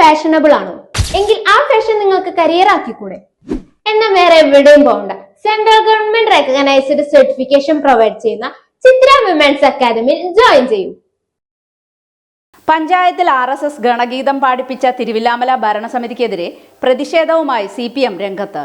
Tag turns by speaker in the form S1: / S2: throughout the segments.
S1: Fashionable ആണോ? എങ്കിൽ ആ ഫാഷൻ നിങ്ങൾക്ക് കരിയർ ആക്കിക്കൂടെ? എന്നാൽ വേറെ എവിടെയും പോകണ്ട. Central government recognised certification provide ചെയ്യുന്ന ചിത്ര വിമൻസ് അക്കാദമിയിൽ ജോയിൻ ചെയ്യൂ.
S2: പഞ്ചായത്തിൽ ആർ എസ് എസ് ഗണഗീതം പാടിപ്പിച്ച തിരുവില്ലാമല ഭരണസമിതിക്കെതിരെ പ്രതിഷേധവുമായി സി പി എം രംഗത്ത്.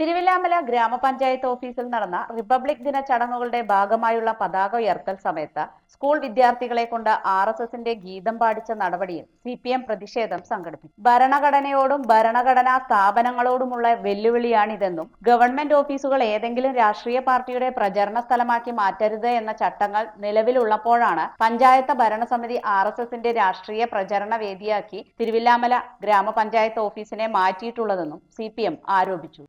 S2: തിരുവില്ലാമല ഗ്രാമപഞ്ചായത്ത് ഓഫീസിൽ നടന്ന റിപ്പബ്ലിക് ദിന ചടങ്ങുകളുടെ ഭാഗമായുള്ള പതാക ഉയർത്തൽ സമയത്ത് സ്കൂൾ വിദ്യാർത്ഥികളെ കൊണ്ട് ആർ എസ് എസിന്റെ ഗീതം പാടിച്ച നടപടിയിൽ സി പി എം പ്രതിഷേധം സംഘടിപ്പിച്ചു. ഭരണഘടനയോടും ഭരണഘടനാ സ്ഥാപനങ്ങളോടുമുള്ള വെല്ലുവിളിയാണിതെന്നും ഗവൺമെന്റ് ഓഫീസുകൾ ഏതെങ്കിലും രാഷ്ട്രീയ പാർട്ടിയുടെ പ്രചരണ സ്ഥലമാക്കി മാറ്റരുത് എന്ന ചട്ടങ്ങൾ നിലവിലുള്ളപ്പോഴാണ് പഞ്ചായത്ത് ഭരണസമിതി ആർ എസ് എസിന്റെ രാഷ്ട്രീയ പ്രചരണ വേദിയാക്കി തിരുവില്ലാമല ഗ്രാമപഞ്ചായത്ത് ഓഫീസിനെ മാറ്റിയിട്ടുള്ളതെന്നും സി പി എം ആരോപിച്ചു.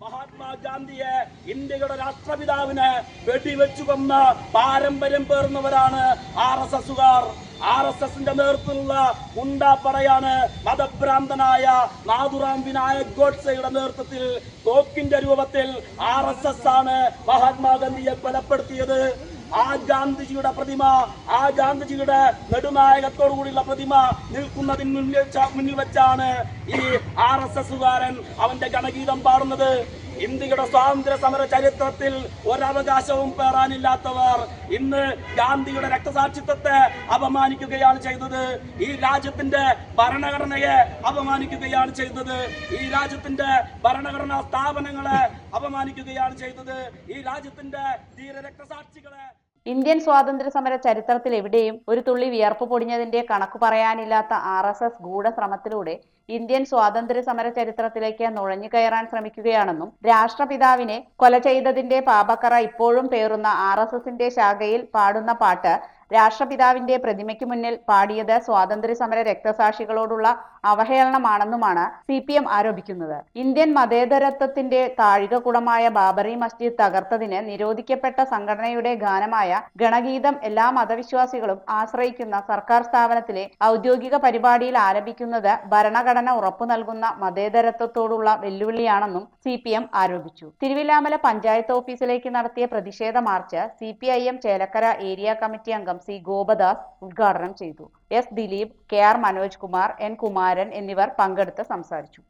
S3: മഹാത്മാഗാന്ധിയെ ഇന്ത്യയുടെ രാഷ്ട്രപിതാവിനെ വെടിവെച്ചു കൊന്ന പാരമ്പര്യം പേർന്നവരാണ് ആർ എസ് എസുകാർ. ആർ എസ് എസിന്റെ നേതൃത്വത്തിലുള്ള ഗുണ്ടാപ്പടയാണ് മതഭ്രാന്തനായ നാഥുറാം വിനായക് ഗോഡ്സെയുടെ നേതൃത്വത്തിൽ തോക്കിന്റെ രൂപത്തിൽ ആർ എസ് എസ് ആണ് മഹാത്മാഗാന്ധിയെ കൊലപ്പെടുത്തിയത് ആ ഗാന്ധിജിയുടെ പ്രതിമ ആ ഗാന്ധിജിയുടെ നെടുനായകത്തോടു കൂടിയുള്ള പ്രതിമ നിൽക്കുന്നതിന് മുന്നിൽ മുന്നിൽ വെച്ചാണ് ഈ ആർ എസ് എസുകാരൻ അവന്റെ ഗണഗീതം പാടുന്നത്. ഇന്ത്യയുടെ സ്വാതന്ത്ര്യ സമര ചരിത്രത്തിൽ ഒരവകാശവും പേറാനില്ലാത്തവർ ഇന്ന് ഗാന്ധിയുടെ രക്തസാക്ഷിത്വത്തെ അപമാനിക്കുകയാണ് ചെയ്തത്. ഈ രാജ്യത്തിന്റെ ഭരണഘടനയെ അപമാനിക്കുകയാണ് ചെയ്തത്. ഈ രാജ്യത്തിന്റെ ഭരണഘടനാ സ്ഥാപനങ്ങളെ അപമാനിക്കുകയാണ് ചെയ്തത്. ഈ രാജ്യത്തിന്റെ ധീര രക്തസാക്ഷികളെ
S2: ഇന്ത്യൻ സ്വാതന്ത്ര്യ സമര ചരിത്രത്തിൽ എവിടെയും ഒരു തുള്ളി വിയർപ്പ് പൊടിഞ്ഞതിന്റെ കണക്ക് പറയാനില്ലാത്ത ആർ എസ് എസ് ഗൂഢശ്രമത്തിലൂടെ ഇന്ത്യൻ സ്വാതന്ത്ര്യ സമര ചരിത്രത്തിലേക്ക് നുഴഞ്ഞു കയറാൻ ശ്രമിക്കുകയാണെന്നും രാഷ്ട്രപിതാവിനെ കൊല ചെയ്തതിന്റെ പാപക്കറ ഇപ്പോഴും പേറുന്ന ആർ എസ് എസിന്റെ ശാഖയിൽ പാടുന്ന പാട്ട് രാഷ്ട്രപിതാവിന്റെ പ്രതിമയ്ക്ക് മുന്നിൽ പാടിയത് സ്വാതന്ത്ര്യ സമര രക്തസാക്ഷികളോടുള്ള അവഹേളനമാണെന്നുമാണ് സി പി എം ആരോപിക്കുന്നത്. ഇന്ത്യൻ മതേതരത്വത്തിന്റെ താഴികക്കുടമായ ബാബറി മസ്ജിദ് തകർത്തതിന് നിരോധിക്കപ്പെട്ട സംഘടനയുടെ ഗാനമായ ഗണഗീതം എല്ലാ മതവിശ്വാസികളും ആശ്രയിക്കുന്ന സർക്കാർ സ്ഥാപനത്തിലെ ഔദ്യോഗിക പരിപാടിയിൽ ആരംഭിക്കുന്നത് ഭരണഘടന ഉറപ്പു നൽകുന്ന മതേതരത്വത്തോടുള്ള വെല്ലുവിളിയാണെന്നും സി പി എം ആരോപിച്ചു. തിരുവില്ലാമല പഞ്ചായത്ത് ഓഫീസിലേക്ക് നടത്തിയ പ്രതിഷേധ march C P I M Chelakkara area committee അംഗം സി ഗോപദാസ് ഉദ്ഘാടനം ചെയ്തു. S Dileep K R Manoj Kumar N Kumaran എന്നിവർ പങ്കെടുത്ത് സംസാരിച്ചു.